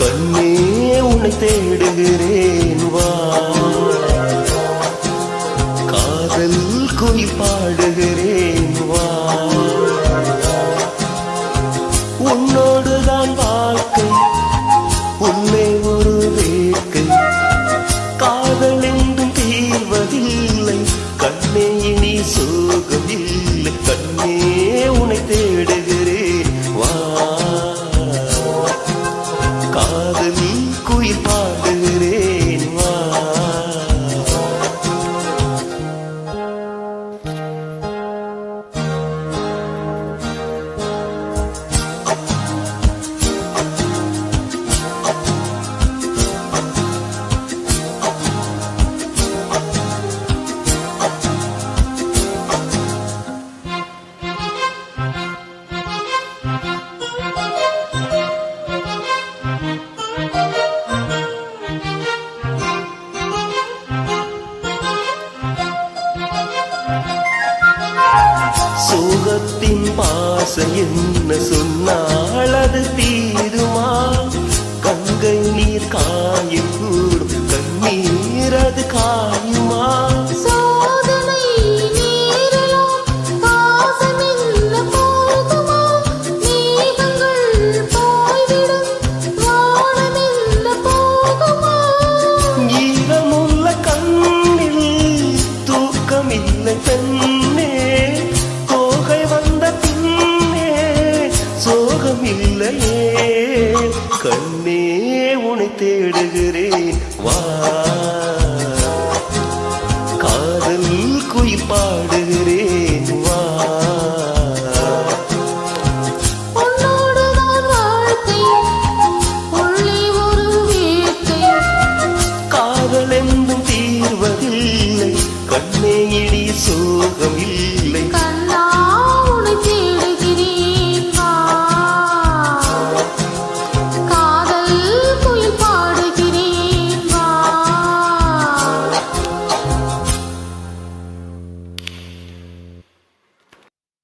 கண்ணே உன்னை தேடுகிறேன் வா. காதல் குறிப்பாடு சோகத்தின் பாசம் என்ன சொன்னால் அது தீருமா? கங்கை நீர் காய உன்னை தேடுகிறேன். வா. காதல் குயில் பாடுகிறேன். வா. காதல் என்றும் தீர்வதில்லை. கண்ணே இடி சோகமில்லை.